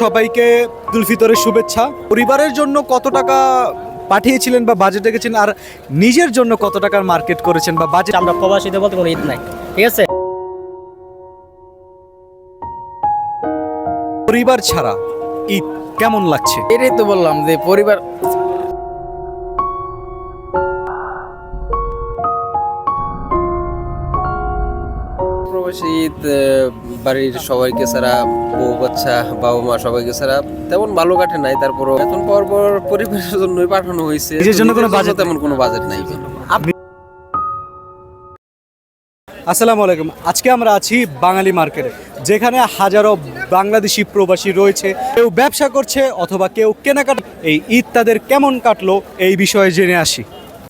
সবাইকে দুলফিতরের শুভেচ্ছা। পরিবারের জন্য কত টাকা পাঠিয়েছিলেন বা বাজেট রেখেছেন আর নিজের জন্য কত টাকার মার্কেট করেছেন বা বাজেট আমরা প্রবাসীদের বলতে কোনো ঈদ নাই ঠিক আছে? পরিবার ছাড়া ঈদ কেমন লাগছে? এটাই তো বললাম যে পরিবার আহ, বাড়ির সবাইকে ছাড়া বউ বাচ্চা বাবা মা সবাইকে ছাড়া তেমন ভালো কাটে নাই। তারপরও এখন পর পর পরিবারের জন্যই পাঠানো হয়েছে। নিজের জন্য কোনো budget তেমন কোনো বাজেট নাই। আসসালামু আলাইকুম। আজকে আমরা আছি বাঙালি মার্কেটে যেখানে হাজারো বাংলাদেশি প্রবাসী রয়েছে। কেউ ব্যবসা করছে অথবা কেউ কেনাকাটা এই ঈদ তাদের কেমন কাটলো এই বিষয়ে জেনে আসি।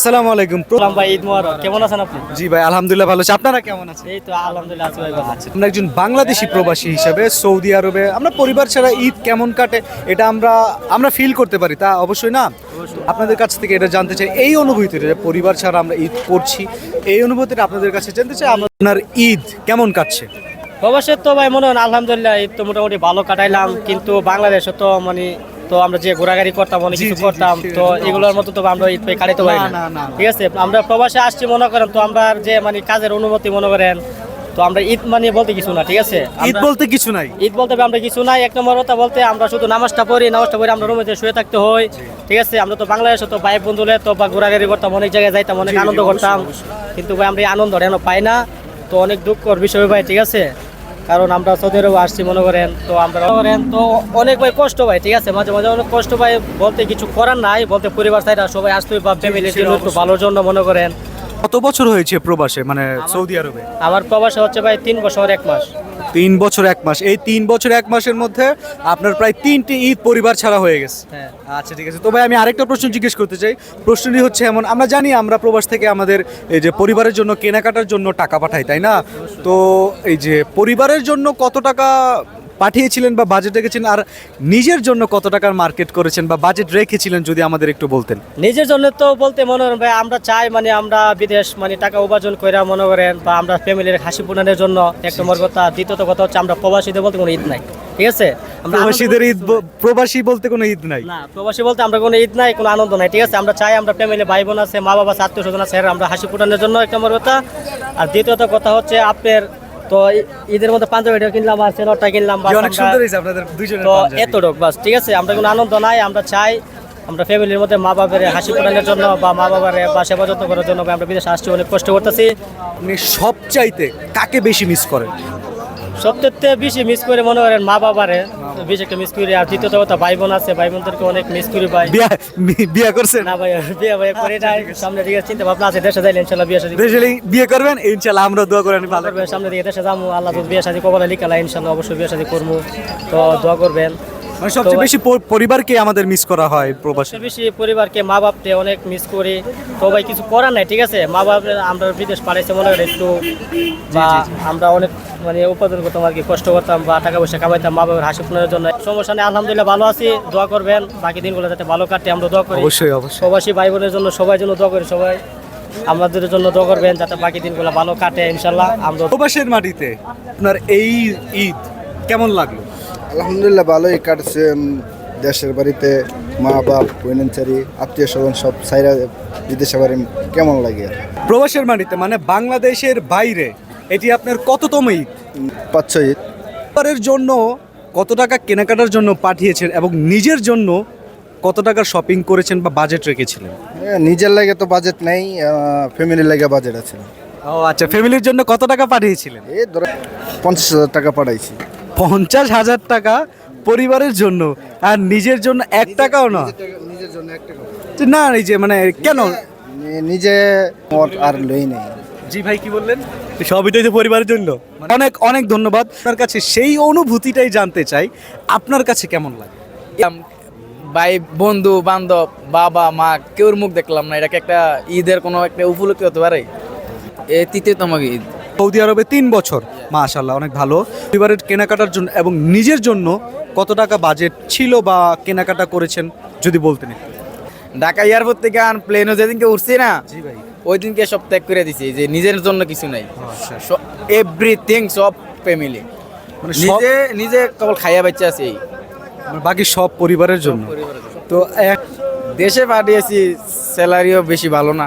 আসসালামু আলাইকুম। প্র- ভাই ঈদ মোবারক। কেমন আছেন আপনি? জি ভাই আলহামদুলিল্লাহ ভালো আছি। আপনারা কেমন আছেন? এই তো আলহামদুলিল্লাহ আছি ভাই ভালো আছি। আমরা একজন বাংলাদেশি প্রবাসী হিসাবে সৌদি আরবে। আমরা পরিবার ছাড়া ঈদ কেমন কাটে এটা আমরা আমরা ফিল করতে পারি তা অবশ্যই না? আপনাদের কাছ থেকে এটা জানতে চাই এই অনুভূতিটা যে পরিবার ছাড়া আমরা ঈদ করছি এই অনুভূতিটা আপনাদের কাছে জানতে চাই আপনার ঈদ কেমন কাটছে? প্রবাসের তো ভাই মনে হয় আলহামদুলিল্লাহ ঈদ তো মোটামুটি ভালো কাটাইলাম কিন্তু বাংলাদেশে তো মানে তো আমরা যে ঘোরাঘুরি করতাম অনেক কিছু করতাম তো এগুলোর মতো তো আমরা ঈদ পেয়ে কাটাইতে পারি না। ঠিক আছে? আমরা প্রবাসে আসছি মনে করেন তো আমরা যে মানে কাজের অনুমতি মনে করেন তো আমরা ঈদ মানে বলতে কিছু না ঠিক আছে? ঈদ বলতে কিছু নাই। ঈদ বলতে আমরা কিছু নাই। এক নম্বর কথা বলতে আমরা শুধু নামাজটা পড়ি নামাজটা পড়ি আমরা রুমেতে শুয়ে থাকতে হয় ঠিক আছে? আমরা তো বাংলাদেশে তো ভাই বন্ধুলে তো বা ঘোরাঘুরি করতাম অনেক জায়গায় যাইতাম অনেক আনন্দ করতাম। কিন্তু ভাই আমরা এই আনন্দ পাই না তো অনেক দুঃখর বিষয় ভাই ঠিক আছে? কারণ আমরা সৌদি আরবে আসছি মনে করেন তো আমরা মনে করেন তো অনেক ভাই কষ্ট ভাই ঠিক আছে? মাঝে মাঝে অনেক কষ্ট ভাই বলতে কিছু করার নাই বলতে পরিবার সাইডা সবাই আসতে বা ফ্যামিলির ছিল জন্য একটু ভালোর জন্য মনে করেন। কত বছর হয়েছে প্রবাসে মানে সৌদি আরবে? আমার প্রবাসে হচ্ছে ভাই তিন বছর এক মাস। তিন বছর এক মাস। এই তিন বছর এক মাসের মধ্যে আপনার প্রায় তিনটি ঈদ পরিবার ছাড়া হয়ে গেছে। হ্যাঁ আচ্ছা ঠিক আছে। তো ভাই আমি আরেকটা প্রশ্ন জিজ্ঞেস করতে চাই। প্রশ্নটি হচ্ছে এমন আমরা জানি আমরা প্রবাস থেকে আমাদের এই যে পরিবারের জন্য কেনাকাটার জন্য টাকা পাঠাই তাই না? তো এই যে পরিবারের জন্য কত টাকা পাঠিয়েছিলেন বা বাজেট রেখেছেন আর নিজের জন্য কত টাকার মার্কেট করেছেন বা বাজেট রেখেছিলেন যদি আমাদের একটু বলতেন? নিজের জন্য তো বলতে মনে করেন ভাই আমরা চাই মানে আমরা বিদেশ মানে টাকা উপার্জন করে মনে করেন বা আমরা ফ্যামিলির হাসি পূরণের জন্য এক নম্বর কথা দ্বিতীয়ত কথা হচ্ছে আমরা প্রবাসীদের বলতে কোনো ঈদ নাই ঠিক আছে? আমরা প্রবাসীদের ঈদ প্রবাসী বলতে কোনো ঈদ নাই? না প্রবাসী বলতে আমরা কোনো ঈদ নাই কোনো আনন্দ নাই ঠিক আছে? আমরা চাই আমরা ফ্যামিলি ভাই বোন আছে মা বাবা আত্মীয় স্বজন আছে আমরা হাসি ফুটানোর জন্য এক নম্বর কথা আর দ্বিতীয়ত কথা হচ্ছে আপনার তো ঈদের মধ্যে পাঞ্জাবিটা কিনলাম আর সেলরটা কিনলাম অনেক সুন্দর হয়েছে আপনাদের দুইজনের তো। এতটুক বাস ঠিক আছে? আমরা কোনো আনন্দ নাই আমরা চাই আমরা ফ্যামিলির মধ্যে মা বাবার হাসি ফোটানোর জন্য বা মা বাবার বা সেবা যত্ন করার জন্য আমরা বিদেশে আসছি অনেক কষ্ট করতেছি। আপনি সবচাইতে কাকে বেশি মিস করেন? সবচেয়ে বেশি মিস করে মনে করেন মা বাবারে। বেশি একটা মিস করি আর দ্বিতীয়ত কথা ভাই বোন আছে ভাই বোনদেরকে অনেক মিস করি ভাই। বিয়া বিয়ে করছেন? না ভাই বিয়ে ভাই করে নাই। সামনে দিকে চিন্তা ভাবনা আছে দেশে যাইলে বিয়ে শাদী দেশে বিয়ে করবেন? আমরা দোয়া করেন ভালো করবেন সামনে দিকে দেশে যাব আল্লাহ বিয়ে শাদী কবলে লিখালা অবশ্যই বিয়ে শাদী করব তো দোয়া করবেন। মানে সবচেয়ে বেশি পরিবারকে আমাদের মিস করা হয় প্রবাসী। বেশি পরিবারকে মা বাপকে অনেক মিস করি। তো ভাই কিছু করার নাই ঠিক আছে? মা বাপ আমরা বিদেশ পাঠাইছে মনে করি একটু বা আমরা অনেক মানে উপার্জন করতাম আর কি কষ্ট করতাম বা টাকা পয়সা কামাইতাম মা বাবার হাসি ফোনের জন্য। সমস্যা নেই আলহামদুলিল্লাহ ভালো আছি দোয়া করবেন বাকি দিনগুলো যাতে ভালো কাটে আমরা দোয়া করি। অবশ্যই অবশ্যই। প্রবাসী ভাই বোনের জন্য সবাই জন্য দোয়া করি সবাই। আমাদের জন্য দোয়া করবেন যাতে বাকি দিনগুলো ভালো কাটে ইনশাল্লাহ আমরা প্রবাসের মাটিতে আপনার এই ঈদ কেমন লাগল? আলহামদুলিল্লাহ ভালোই কাটছে দেশের বাড়িতে মা বাপ বৈনাচারি আত্মীয় স্বজন সব সাইরা বিদেশে বাড়ি কেমন লাগে? প্রবাসের মাটিতে মানে বাংলাদেশের বাইরে এটি আপনার কততম ঈদ? পাঁচ ছয় ঈদ। পরিবারের জন্য কত টাকা কেনাকাটার জন্য পাঠিয়েছেন এবং নিজের জন্য কত টাকা শপিং করেছেন বা বাজেট রেখেছিলেন? এ, নিজের লাগে তো বাজেট নেই ফ্যামিলির লাগে বাজেট আছে। ও আচ্ছা ফ্যামিলির জন্য কত টাকা পাঠিয়েছিলেন? এই ধরো পঞ্চাশ হাজার টাকা পাঠাইছি। পঞ্চাশ হাজার টাকা পরিবারের জন্য আর নিজের জন্য এক টাকাও না? নিজের জন্য একটা না। এই যে মানে কেন? নিজে আর লই নেই। জি ভাই কি বললেন? সবই তো পরিবারের জন্য। অনেক অনেক ধন্যবাদ। আপনার কাছে সেই অনুভূতিটাই জানতে চাই। আপনার কাছে কেমন লাগে? ভাই বন্ধু বান্ধব বাবা মা কেউর মুখ দেখলাম না। এটাকে একটা ঈদের কোনো একটা উপলক্ষি হতে পারে? এ তৃতীয়তম ঈদ। সৌদি আরবে তিন বছর। মাশাল্লাহ অনেক ভালো। পরিবারের কেনাকাটার জন্য এবং নিজের জন্য কত টাকা বাজেট ছিল বা কেনাকাটা করেছেন যদি বলতেন। ঢাকা এয়ারপোর্ট থেকে আন প্লেনও যেদিনকে উঠছি না। জি ভাই। ওই দিনকে সব ত্যাগ করে দিছি যে নিজের জন্য কিছু নাই। এভরিথিং সব ফ্যামিলি মানে নিজে নিজে কেবল খাইয়া বাচ্চা আছে এই। বাকি সব পরিবারের জন্য? তো এক দেশে পাঠিয়েছি স্যালারিও বেশি ভালো না।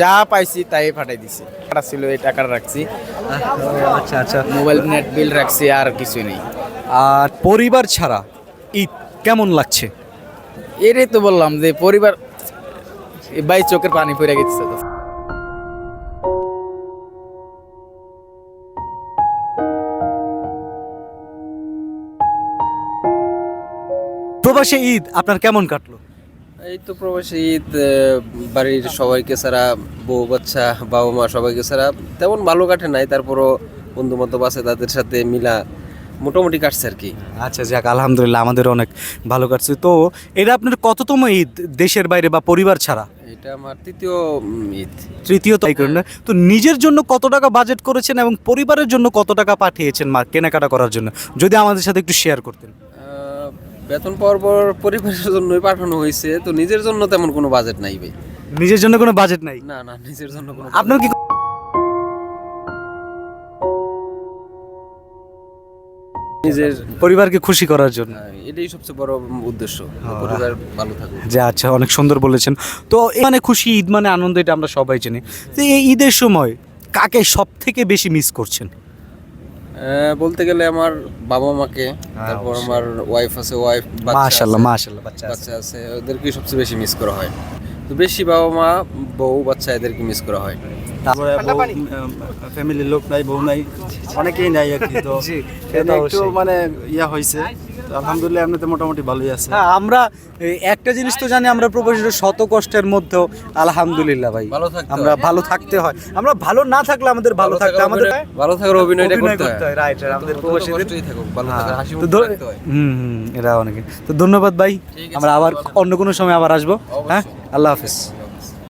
যা পাইছি তাই পাঠাই দিছি। টাকা ছিল এই টাকাটা রাখছি। আচ্ছা আচ্ছা। মোবাইল নেট বিল রাখছি আর কিছু নেই। আর পরিবার ছাড়া ঈদ কেমন লাগছে? এটাই তো বললাম যে পরিবার বাই চোখের পানি পড়ে গেছে। তো প্রবাসে ঈদ আপনার কেমন কাটলো? এই তো প্রবাসী ঈদ বাড়ির সবাইকে ছাড়া বউ বাচ্চা বাবা মা সবাইকে ছাড়া তেমন ভালো কাটে নাই। তারপরও বন্ধু বান্ধব আছে তাদের সাথে মিলা মোটামুটি কাটছে আর কি। আচ্ছা যাক আলহামদুলিল্লাহ আমাদের অনেক ভালো কাটছে। তো এটা আপনার কততম ঈদ দেশের বাইরে বা পরিবার ছাড়া? এটা আমার তৃতীয় ঈদ। তৃতীয় তাই করেন না তো নিজের জন্য কত টাকা বাজেট করেছেন এবং পরিবারের জন্য কত টাকা পাঠিয়েছেন মা কেনাকাটা করার জন্য? যদি আমাদের সাথে একটু শেয়ার করতেন। বেতন পাওয়ার পর পরিবারের জন্যই পাঠানো হয়েছে তো নিজের জন্য তেমন কোনো বাজেট নাই ভাই। নিজের জন্য কোনো বাজেট নাই? না না নিজের জন্য কোনো আপনার কি নিজের পরিবারকে খুশি করার জন্য। এটাই সবচেয়ে বড় উদ্দেশ্য পরিবার ভালো থাকুক। যে আচ্ছা অনেক সুন্দর বলেছেন। তো মানে খুশি ঈদ মানে আনন্দ এটা আমরা সবাই জানি। তো এই ঈদের সময় কাকে সব থেকে বেশি মিস করছেন? বলতে গেলে আমার বাবা মাকে তারপর আমার ওয়াইফ আছে ওয়াইফ মাশাআল্লাহ মাশাআল্লাহ বাচ্চা আছে। বাচ্চা আছে ওদেরকে সবচেয়ে বেশি মিস করা হয়। তো বেশি বাবা মা বউ বাচ্চা এদেরকে মিস করা হয়। তারপরে ফ্যামিলির লোক নাই বউ নাই অনেকেই নাই আর কি। তো একটু মানে ইয়া হয়েছে। আলহামদুলিল্লাহ এমনিতে মোটামুটি ভালোই আছে। হ্যাঁ আমরা একটা জিনিস তো জানি আমরা প্রবাসীরা শত কষ্টের মধ্যেও আলহামদুলিল্লাহ ভাই। ভালো থাকতে আমরা হয়। ভালো থাকতে হয়। আমরা ভালো না থাকলে আমাদের ভালো থাকতে আমাদের ভালো থাকার অভিনয়টা অভিনয় করতে হয়। রাইট আমাদের প্রবাসীদের হ্যাঁ, হয়। হুম হুম এরা অনেকে। তো ধন্যবাদ ভাই। আমরা আবার অন্য কোনো সময় আবার আসব। হ্যাঁ? আল্লাহ হাফিজ।